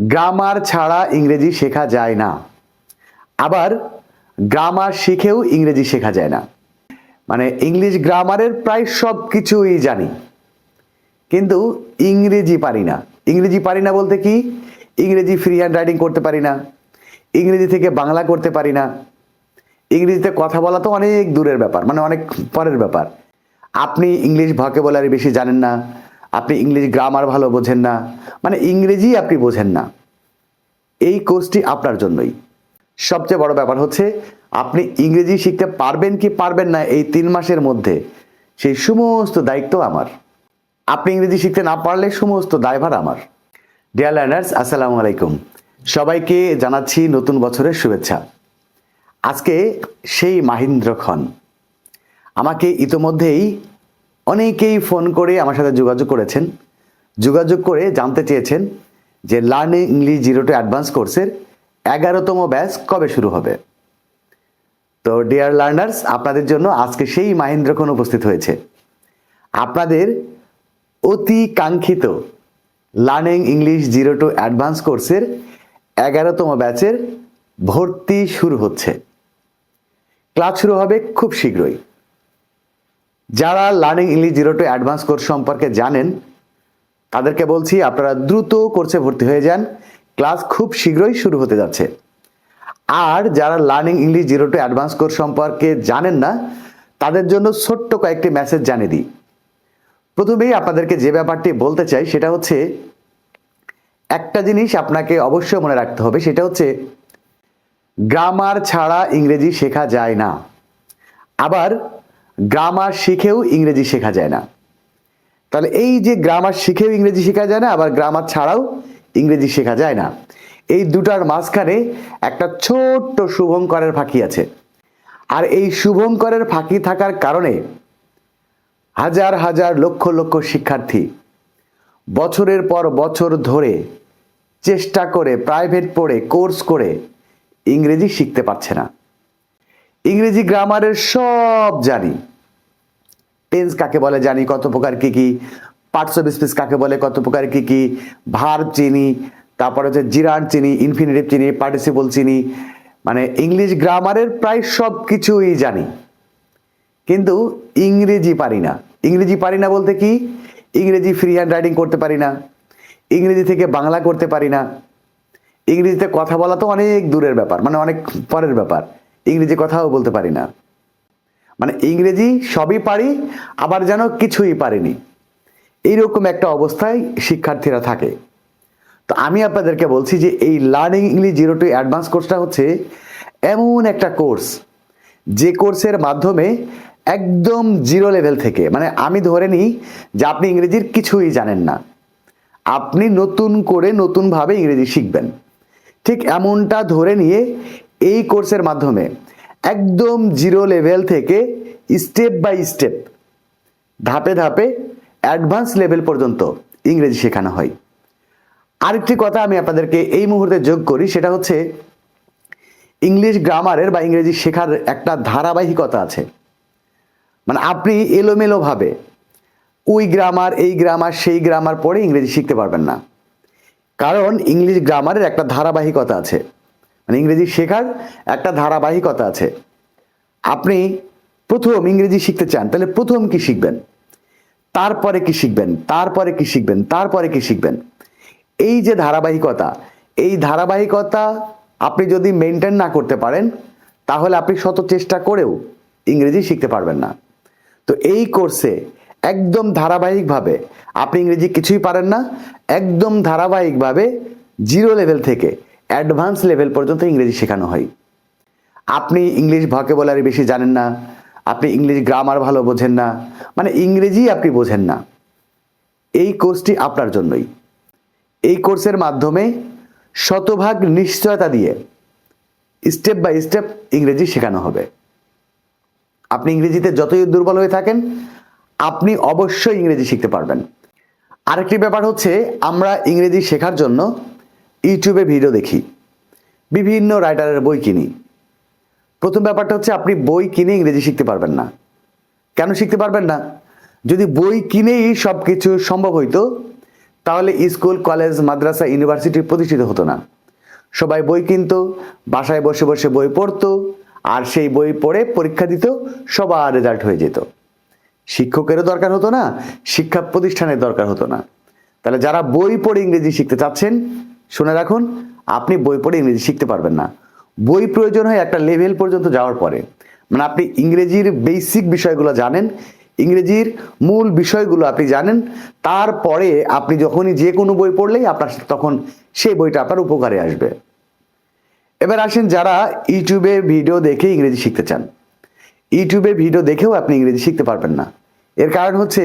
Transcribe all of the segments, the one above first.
Grammar ছাড়া ইংরেজি শেখা যায় না। আবার গ্রামার শিখেও ইংরেজি শেখা যায় না। মানে ইংলিশ গ্রামারের প্রায় সব কিছুই জানি। কিন্তু ইংরেজি পারি না। ইংরেজি পারি না বলতে কি? ইংরেজি ফ্রি হ্যান্ড রাইডিং করতে পারি না। ইংরেজি থেকে বাংলা করতে পারি না। ইংরেজিতে কথা বলা তো অনেক দূরের ব্যাপার মানে অনেক পরের ব্যাপার। আপনি ইংলিশ ভকেবুলারি বেশি জানেন না। আপনি ইংরেজি গ্রামার ভালো বোঝেন না। মানে ইংরেজি আপনি বোঝেন না। এই কোর্সটি আপনার জন্যই। সবচেয়ে বড় ব্যাপার হচ্ছে, আপনি ইংরেজি শিখতে পারবেন কি পারবেন না এই তিন মাসের মধ্যে, সেই সমস্ত দায়িত্ব আমার। আপনি ইংরেজি শিখতে না পারলে সমস্ত দায়ভার আমার। ডিয়ার লার্নার্স আসসালামু আলাইকুম। সবাইকে জানাচ্ছি নতুন বছরের শুভেচ্ছা। আজকে সেই মাহিন্দ্র খন আমাকে ইতোমধ্যেই অনেকেই ফোন করে আমার সাথে যোগাযোগ করেছেন। যোগাযোগ করে জানতে চেয়েছেন যে learning English zero to advance কোর্সের এগারোতম ব্যাচ কবে শুরু হবে। তো ডিয়ার লার্নার্স আপনাদের জন্য আজকে সেই মাহিন্দ্রক্ষণ উপস্থিত হয়েছে। আপনাদের অতি কাঙ্ক্ষিত learning English zero to advance কোর্সের এগারোতম ব্যাচের ভর্তি শুরু হচ্ছে। ক্লাস শুরু হবে খুব শীঘ্রই। যারা learning English zero to advance course সম্পর্কে জানেন, তাদেরকে বলছি আপনারা দ্রুত কোর্সে ভর্তি হয়ে যান। ক্লাস খুব শীঘ্রই শুরু হতে যাচ্ছে। আর যারা learning English zero to advance course সম্পর্কে জানেন না, তাদের জন্য ছোট্ট কয়েকটি মেসেজ জানিয়ে দিই। প্রথমেই আপনাদেরকে যে ব্যাপারটি বলতে চাই, সেটা হচ্ছে, একটা জিনিস আপনাকে অবশ্যই মনে রাখতে হবে, সেটা হচ্ছে গ্রামার ছাড়া ইংরেজি শেখা যায় না। আবার গ্রামার শিখেও ইংরেজি শেখা যায় না। তাহলে এই যে গ্রামার শিখেও ইংরেজি শেখা যায় না, আবার গ্রামার ছাড়াও ইংরেজি শেখা যায় না। এই দুটার মাঝখানে একটা ছোট্ট শুভঙ্করের ফাঁকি আছে। আর এই শুভঙ্করের ফাঁকি থাকার কারণে হাজার হাজার লক্ষ লক্ষ শিক্ষার্থী বছরের পর বছর ধরে চেষ্টা করে প্রাইভেট পড়ে কোর্স করে ইংরেজি শিখতে পারছে না। ইংরেজি গ্রামারের সব জানি। টেন্স কাকে বলে জানি? কত প্রকার কি কি? পার্টস অফ স্পিচ কাকে বলে? কত প্রকার কি কি? ভার চিনি, তারপরে হচ্ছে জিরান চিনি ইনফিনিটিভ চিনি পার্টিসিপল চিনি। মানে ইংলিশ গ্রামারের প্রায় সব কিছুই জানি। কিন্তু ইংরেজি পারি না। ইংরেজি পারি না বলতে কি? ইংরেজি ফ্রি হ্যান্ড রাইটিং করতে পারি না। ইংরেজি থেকে বাংলা করতে পারি না। ইংরেজিতে কথা বলা তো অনেক দূরের ব্যাপার মানে অনেক পরের ব্যাপার। ইংরেজি কথাও বলতে পারি না। মানে ইংরেজি সবই পারি, আবার যেন কিছুই পারিনি। এইরকম একটা অবস্থায় শিক্ষার্থীরা থাকে। তো আমি আপনাদেরকে বলছি যে এই learning English zero to advance কোর্সটা হচ্ছে এমন একটা কোর্স যে কোর্সের মাধ্যমে একদম জিরো লেভেল থেকে মানে আমি ধরে নিই যে আপনি ইংরেজির কিছুই জানেন না। আপনি নতুন করে নতুনভাবে ইংরেজি শিখবেন। ঠিক এমনটা ধরে নিয়ে এই কোর্সের মাধ্যমে একদম জিরো লেভেল থেকে স্টেপ বাই স্টেপ, ধাপে ধাপে অ্যাডভান্স লেভেল পর্যন্ত ইংরেজি শেখানো হয়। আরেকটি কথা আমি আপনাদেরকে এই মুহূর্তে যোগ করি, সেটা হচ্ছে ইংলিশ গ্রামারের বা ইংরেজি শেখার একটা ধারাবাহিকতা আছে। মানে আপনি এলোমেলোভাবে ওই গ্রামার, এই গ্রামার, সেই গ্রামার পড়ে ইংরেজি শিখতে পারবেন না। কারণ ইংলিশ গ্রামারের একটা ধারাবাহিকতা আছে। মানে ইংরেজি শেখার একটা ধারাবাহিকতা আছে। আপনি প্রথম ইংরেজি শিখতে চান, তাহলে প্রথম কি শিখবেন? তারপরে কি শিখবেন? তারপরে কি শিখবেন? তারপরে কি শিখবেন? এই যে ধারাবাহিকতা, এই ধারাবাহিকতা আপনি যদি মেনটেন না করতে পারেন, তাহলে আপনি শত চেষ্টা করেও ইংরেজি শিখতে পারবেন না। তো এই কোর্সে একদম ধারাবাহিকভাবে আপনি ইংরেজি কিছুই পারেন না, একদম ধারাবাহিকভাবে জিরো লেভেল থেকে অ্যাডভান্স লেভেল পর্যন্ত ইংরেজি শেখানো হয়। আপনি ইংলিশ ভকেবুলারি বেশি জানেন না, আপনি ইংলিশ গ্রামার ভালো বোঝেন না মানে ইংরেজি আপনি বোঝেন না। এই কোর্সটি আপনার জন্যই। এই কোর্সের মাধ্যমে শতভাগ নিশ্চয়তা দিয়ে স্টেপ বাই স্টেপ ইংরেজি শেখানো হবে। আপনি ইংরেজিতে যতই দুর্বল হয়ে থাকেন, আপনি অবশ্যই ইংরেজি শিখতে পারবেন। আরেকটি ব্যাপার হচ্ছে, আমরা ইংরেজি শেখার জন্য ইউটিউবে ভিডিও দেখি, বিভিন্ন রাইটারের বই কিনি। প্রথম ব্যাপারটা হচ্ছে আপনি বই কিনে ইংরেজি শিখতে পারবেন না। কেন শিখতে পারবেন না? যদি বই কিনেই সব কিছু সম্ভব হইতো, তাহলে স্কুল, কলেজ, মাদ্রাসা, ইউনিভার্সিটি প্রতিষ্ঠিত হতো না। সবাই বই কিনতো, বাসায় বসে বসে বই পড়তো, আর সেই বই পড়ে পরীক্ষা দিত, সবার রেজাল্ট হয়ে যেত। শিক্ষকেরও দরকার হতো না, শিক্ষা প্রতিষ্ঠানের দরকার হতো না। তাহলে যারা বই পড়ে ইংরেজি শিখতে চাচ্ছেন শুনে রাখুন, আপনি বই পড়ে ইংরেজি শিখতে পারবেন না। বই প্রয়োজন হয় একটা লেভেল পর্যন্ত যাওয়ার পরে। মানে আপনি ইংরেজির বেসিক বিষয়গুলো জানেন, ইংরেজির মূল বিষয়গুলো আপনি জানেন, তারপরে আপনি যখনই যে কোনো বই পড়লেই আপনার তখন সেই বইটা আপনার উপকারে আসবে। এবার আসেন যারা ইউটিউবে ভিডিও দেখে ইংরেজি শিখতে চান। ইউটিউবে ভিডিও দেখেও আপনি ইংরেজি শিখতে পারবেন না। এর কারণ হচ্ছে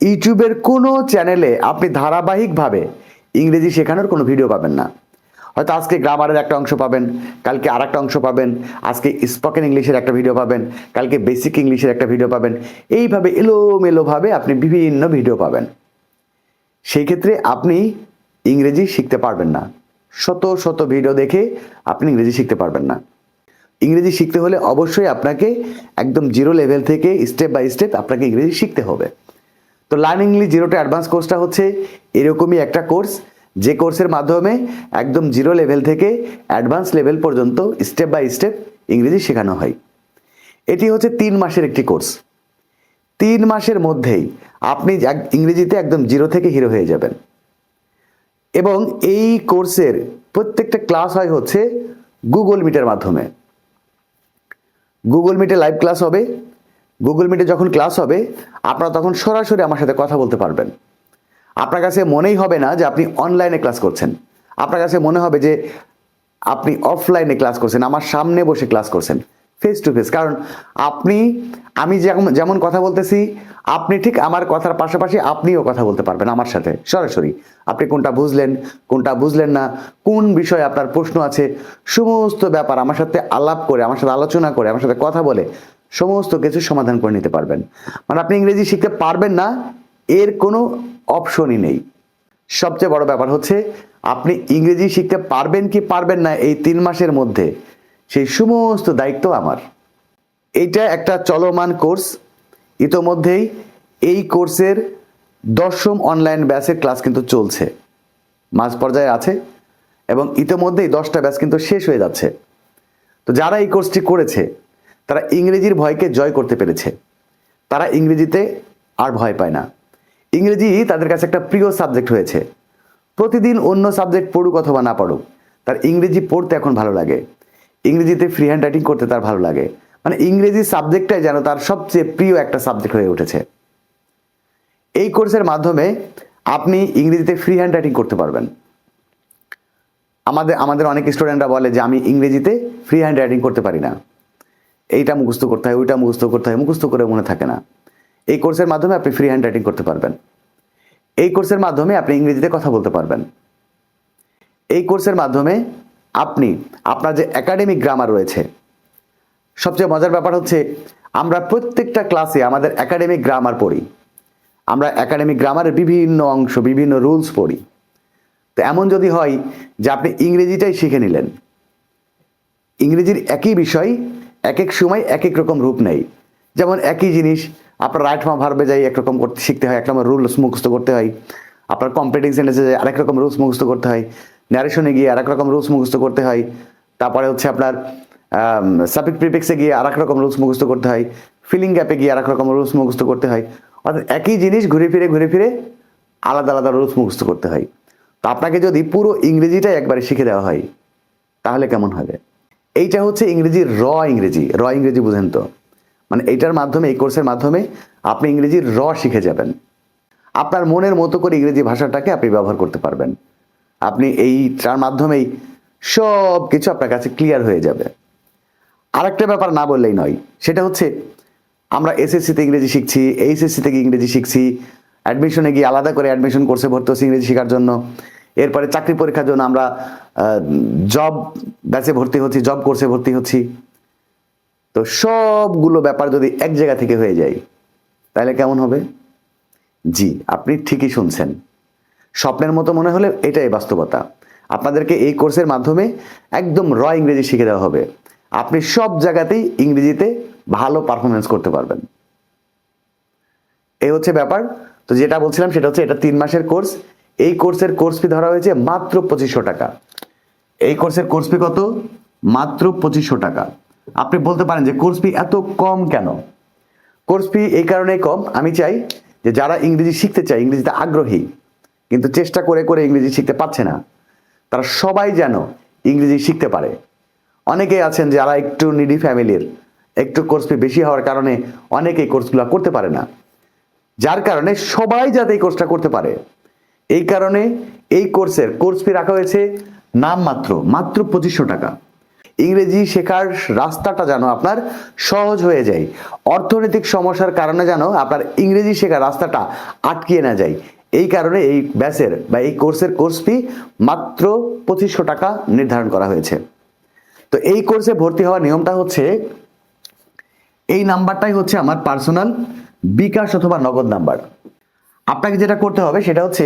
ইউটিউবের কোনো চ্যানেলে আপনি ধারাবাহিকভাবে ইংরেজি শেখানোর কোনো ভিডিও পাবেন না। হয়তো আজকে গ্রামারের একটা অংশ পাবেন, কালকে আর একটা অংশ পাবেন, আজকে স্পোকেন ইংলিশের একটা ভিডিও পাবেন, কালকে বেসিক ইংলিশের একটা ভিডিও পাবেন। এইভাবে এলোমেলোভাবে আপনি বিভিন্ন ভিডিও পাবেন। সেই ক্ষেত্রে আপনি ইংরেজি শিখতে পারবেন না। শত শত ভিডিও দেখে আপনি ইংরেজি শিখতে পারবেন না। ইংরেজি শিখতে হলে অবশ্যই আপনাকে একদম জিরো লেভেল থেকে স্টেপ বাই স্টেপ আপনাকে ইংরেজি শিখতে হবে। তো learn English zero to advance কোর্সটা হচ্ছে এরকমই একটা কোর্স যে কোর্সের মাধ্যমে একদম জিরো লেভেল থেকে অ্যাডভান্স লেভেল পর্যন্ত স্টেপ বাই স্টেপ ইংরেজি শেখানো হয়। এটি হচ্ছে তিন মাসের একটি কোর্স তিন মাসের মধ্যেই আপনি ইংরেজিতে একদম জিরো থেকে হিরো হয়ে যাবেন। এবং এই কোর্সের প্রত্যেকটা ক্লাস হয় হচ্ছে গুগল মিটের মাধ্যমে। গুগল মিটে লাইভ ক্লাস হবে। গুগল মিটে যখন ক্লাস হবে, আপনারা তখন সরাসরি আমার সাথে কথা বলতে পারবেন। আপনার কাছে মনেই হবে না যে আপনি অনলাইনে ক্লাস করছেন। আপনার কাছে মনে হবে যে আপনি অফলাইনে ক্লাস করছেন, আমার সামনে বসে ক্লাস করছেন ফেস টু ফেস কারণ আপনি, আমি যেমন যেমন কথা বলতেছি, আপনি ঠিক আমার কথার পাশাপাশি আপনিও কথা বলতে পারবেন আমার সাথে, সরাসরি। আপনি কোনটা বুঝলেন কোনটা বুঝলেন না, কোন বিষয়ে আপনার প্রশ্ন আছে, সমস্ত ব্যাপার আমার সাথে আলাপ করে, আমার সাথে আলোচনা করে, আমার সাথে কথা বলে সমস্ত কিছু সমাধান করে নিতে পারবেন। মানে আপনি ইংরেজি শিখতে পারবেন না, এর কোনো অপশনই নেই। সবচেয়ে বড় ব্যাপার হচ্ছে, আপনি ইংরেজি শিখতে পারবেন কি পারবেন না এই তিন মাসের মধ্যে, সেই সমস্ত দায়িত্ব আমার। এইটা একটা চলমান কোর্স। ইতোমধ্যেই এই কোর্সের দশম অনলাইন ব্যাচের ক্লাস কিন্তু চলছে। মাঝ পর্যায়ে আছে এবং ইতোমধ্যেই দশটা ব্যাচ কিন্তু শেষ হয়ে যাচ্ছে। তো যারা এই কোর্সটি করেছে তারা ইংরেজির ভয়কে জয় করতে পেরেছে। তারা ইংরেজিতে আর ভয় পায় না। ইংরেজি তাদের কাছে একটা প্রিয় সাবজেক্ট হয়েছে। প্রতিদিন অন্য সাবজেক্ট পড়ুক অথবা না পড়ুক, তার ইংরেজি পড়তে এখন ভালো লাগে। ইংরেজিতে ফ্রি হ্যান্ড রাইটিং করতে তার ভালো লাগে। মানে ইংরেজি সাবজেক্টটাই যেন তার সবচেয়ে প্রিয় একটা সাবজেক্ট হয়ে উঠেছে। এই কোর্সের মাধ্যমে আপনি ইংরেজিতে ফ্রি হ্যান্ড রাইটিং করতে পারবেন। আমাদের আমাদের অনেক স্টুডেন্টরা বলে যে, আমি ইংরেজিতে ফ্রি হ্যান্ড রাইটিং করতে পারি না। এইটা মুখস্থ করতে হয়, ওইটা মুখস্থ করতে হয়, মুখস্থ করে মনে থাকে না। এই কোর্সের মাধ্যমে আপনি ফ্রি হ্যান্ড রাইটিং করতে পারবেন। এই কোর্সের মাধ্যমে আপনি ইংরেজিতে কথা বলতে পারবেন। এই কোর্সের মাধ্যমে আপনি, আপনার যে একাডেমিক গ্রামার রয়েছে, সবচেয়ে মজার ব্যাপার হচ্ছে, আমরা প্রত্যেকটা ক্লাসে আমাদের একাডেমিক গ্রামার পড়ি। আমরা একাডেমিক গ্রামারের বিভিন্ন অংশ, বিভিন্ন রুলস পড়ি। তো এমন যদি হয় যে আপনি ইংরেজিটাই শিখে নিলেন, ইংরেজির একই বিষয় এক এক সময় এক এক রকম রূপ নেয়। যেমন একই জিনিস, আপনার রাইট ফর্ম ভার্বে যাই একরকম করতে শিখতে হয়, এক রকম রুলস মুখস্থ করতে হয়। আপনার কম্পিটিং সেন্টেন্সে যাই আরেক রকম রুলস মুখস্থ করতে হয়। ন্যারেশনে গিয়ে আরেক রকম রুলস মুখস্থ করতে হয়। তারপরে হচ্ছে আপনার সাবিক প্রিপিক্সে গিয়ে আরেক রকম রুলস মুখস্থ করতে হয়। ফিলিং গ্যাপে গিয়ে আরেক রকম রুলস মুখস্থ করতে হয়। অর্থাৎ একই জিনিস ঘুরে ফিরে ঘুরে ফিরে আলাদা আলাদা রুলস মুখস্থ করতে হয়। তো আপনাকে যদি পুরো ইংরেজিটাই একবারে শিখে দেওয়া হয়, তাহলে কেমন হবে? এইটা হচ্ছে ইংরেজির র ইংরেজি। র ইংরেজি বুঝেন তো। মানে এইটার মাধ্যমে, এই কোর্সের মাধ্যমে আপনি ইংরেজির র শিখে যাবেন। আপনার মনের মতো করে ইংরেজি ভাষাটাকে আপনি ব্যবহার করতে পারবেন। আপনি এইটার মাধ্যমেই সব কিছু আপনার কাছে ক্লিয়ার হয়ে যাবে। আরেকটা ব্যাপার না বললেই নয়, সেটা হচ্ছে আমরা এসএসসিতে ইংরেজি শিখছি এইচএসসি থেকে ইংরেজি শিখছি অ্যাডমিশনে গিয়ে আলাদা করে অ্যাডমিশন কোর্সে ভর্তি হচ্ছি ইংরেজি শেখার জন্য। এরপরে চাকরি পরীক্ষার জন্য আমরা জব ব্যাচে ভর্তি হচ্ছি জব কোর্সে ভর্তি হচ্ছি। তো সবগুলো ব্যাপার যদি এক জায়গা থেকে হয়ে যায়, তাহলে কেমন হবে? জি, আপনি ঠিকই শুনছেন। স্বপ্নের মতো মনে হলে এটাই বাস্তবতা। আপনাদেরকে এই কোর্সের মাধ্যমে একদম র ইংরেজি শিখে দেওয়া হবে। আপনি সব জায়গাতেই ইংরেজিতে ভালো পারফরমেন্স করতে পারবেন। এই হচ্ছে ব্যাপার। তো যেটা বলছিলাম সেটা হচ্ছে, এটা তিন মাসের কোর্স এই কোর্সের কোর্স ফি ধরা হয়েছে মাত্র পঁচিশশো টাকা। এই কোর্সের কোর্স ফি কত? মাত্র পঁচিশশো টাকা। আপনি বলতে পারেন যে কোর্স ফি এত কম কেন? কোর্স ফি এই কারণেই কম। আমি চাই যে যারা ইংরেজি শিখতে চায়, ইংরেজিতে আগ্রহী, কিন্তু চেষ্টা করে করে ইংরেজি শিখতে পারছে না, তারা সবাই যেন ইংরেজি শিখতে পারে। অনেকেই আছেন যারা একটু নিডি ফ্যামিলির একটু কোর্স ফি বেশি হওয়ার কারণে অনেকেই কোর্সগুলো করতে পারে না। যার কারণে সবাই যাতে এই কোর্সটা করতে পারে। এই কারণে এই কোর্সের কোর্স ফি রাখা হয়েছে নামমাত্র মাত্র পঁচিশশো টাকা। ইংরেজি শেখার রাস্তাটা যেন আপনার সহজ হয়ে যায়। অর্থনৈতিক সমস্যার কারণে যেন আপনার ইংরেজি শেখার রাস্তাটা আটকিয়ে না যায়। এই কারণে এই ব্যাচের বা এই কোর্সের কোর্স ফি মাত্র পঁচিশশো টাকা নির্ধারণ করা হয়েছে। তো এই কোর্সে ভর্তি হওয়ার নিয়মটা হচ্ছে, এই নাম্বারটাই হচ্ছে আমার পার্সোনাল বিকাশ অথবা নগদ নাম্বার। আপনাকে যেটা করতে হবে সেটা হচ্ছে,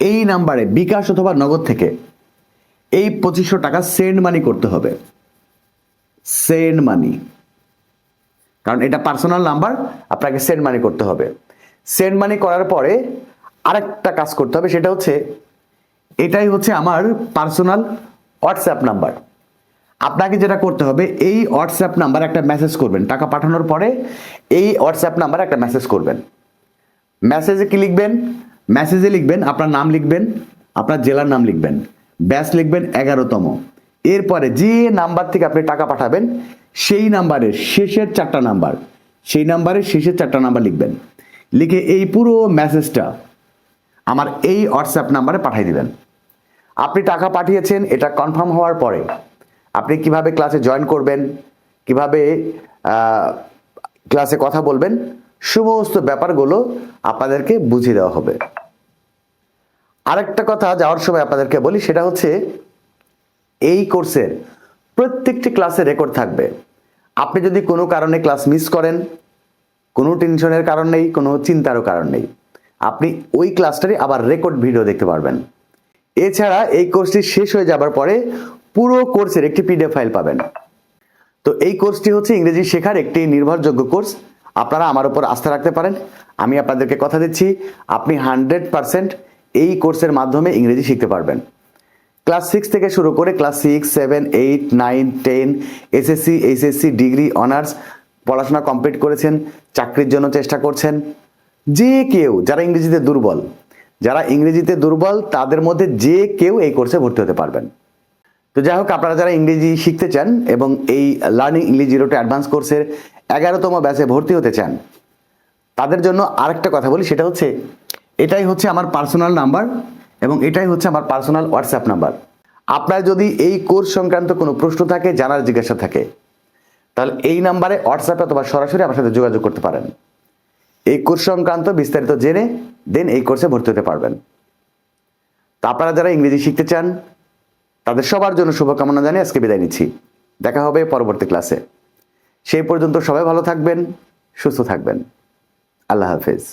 এই নাম্বারে বিকাশ অথবা নগদ থেকে এই পঁচিশশো টাকা সেন্ড মানি করতে হবে। সেন্ড মানি কারণ এটা পার্সোনাল নাম্বার আপনাকে সেন্ড মানি করতে হবে। সেন্ড মানি করার পরে আরেকটা কাজ করতে হবে, সেটা হচ্ছে এটাই হচ্ছে আমার পার্সোনাল হোয়াটসঅ্যাপ নাম্বার আপনাকে যেটা করতে হবে, এই হোয়াটসঅ্যাপ নাম্বার একটা মেসেজ করবেন। টাকা পাঠানোর পরে এই হোয়াটসঅ্যাপ নাম্বার একটা মেসেজ করবেন। মেসেজে কি লিখবেন? মেসেজে লিখবেন, আপনার নাম লিখবেন, আপনার জেলার নাম লিখবেন। ব্যাস লিখবেন এগারোতম। এরপরে যে নাম্বার থেকে আপনি টাকা পাঠাবেন, সেই নাম্বারের শেষের চারটা নাম্বার, সেই নাম্বারের শেষের চারটা নাম্বার লিখবেন। লিখে এই পুরো মেসেজটা আমার এই হোয়াটসঅ্যাপ নাম্বারে পাঠিয়ে দিবেন। আপনি টাকা পাঠিয়েছেন, এটা কনফার্ম হওয়ার পরে আপনি কীভাবে ক্লাসে জয়েন করবেন, কীভাবে ক্লাসে কথা বলবেন, সমস্ত ব্যাপারগুলো আপনাদেরকে বুঝিয়ে দেওয়া হবে। আরেকটা কথা যাওয়ার সময় আপনাদেরকে বলি, সেটা হচ্ছে এই কোর্সের প্রত্যেকটি ক্লাসে রেকর্ড থাকবে। আপনি যদি কোনো কারণে ক্লাস মিস করেন, কোনো টেনশনের কারণ নেই, কোনো চিন্তারও কারণ নেই, আপনি ওই ক্লাসটারই আবার রেকর্ড ভিডিও দেখতে পারবেন। এছাড়া এই কোর্সটি শেষ হয়ে যাবার পরে পুরো কোর্সের একটি পিডিএফ ফাইল পাবেন। তো এই কোর্সটি হচ্ছে ইংরেজি শেখার একটি নির্ভরযোগ্য কোর্স। আপনারা আমার উপর আস্থা রাখতে পারেন। আমি আপনাদেরকে কথা দিচ্ছি, আপনি হান্ড্রেড পারসেন্ট এই কোর্সের মাধ্যমে ইংরেজি শিখতে পারবেন। ক্লাস সিক্স থেকে শুরু করে class six, seven, eight, nine, ten SSC HSC degree, honours পড়াশোনা কমপ্লিট করেছেন, চাকরির জন্য চেষ্টা করছেন। যে কেউ, যারা ইংরেজিতে দুর্বল, যারা ইংরেজিতে দুর্বল, তাদের মধ্যে যে কেউ এই কোর্সে ভর্তি হতে পারবেন। তো যাই হোক, আপনারা যারা ইংরেজি শিখতে চান এবং এই learning English zero to advance কোর্সের এগারোতম ব্যাচে ভর্তি হতে চান, তাদের জন্য আরেকটা কথা বলি, সেটা হচ্ছে এটাই হচ্ছে আমার পার্সোনাল নাম্বার এবং এটাই হচ্ছে আমার পার্সোনাল হোয়াটসঅ্যাপ নাম্বার আপনার যদি এই কোর্স সংক্রান্ত কোনো প্রশ্ন থাকে, জানার জিজ্ঞাসা থাকে, তাহলে এই নাম্বারে হোয়াটসঅ্যাপে অথবা সরাসরি আমার সাথে যোগাযোগ করতে পারেন। এই কোর্স সংক্রান্ত বিস্তারিত জেনে দেন এই কোর্সে ভর্তি হতে পারবেন। তা আপনারা যারা ইংরেজি শিখতে চান, তাদের সবার জন্য শুভকামনা জানিয়ে আজকে বিদায় নিচ্ছি। দেখা হবে পরবর্তী ক্লাসে। সেই পর্যন্ত সবাই ভালো থাকবেন, সুস্থ থাকবেন। আল্লাহ হাফেজ।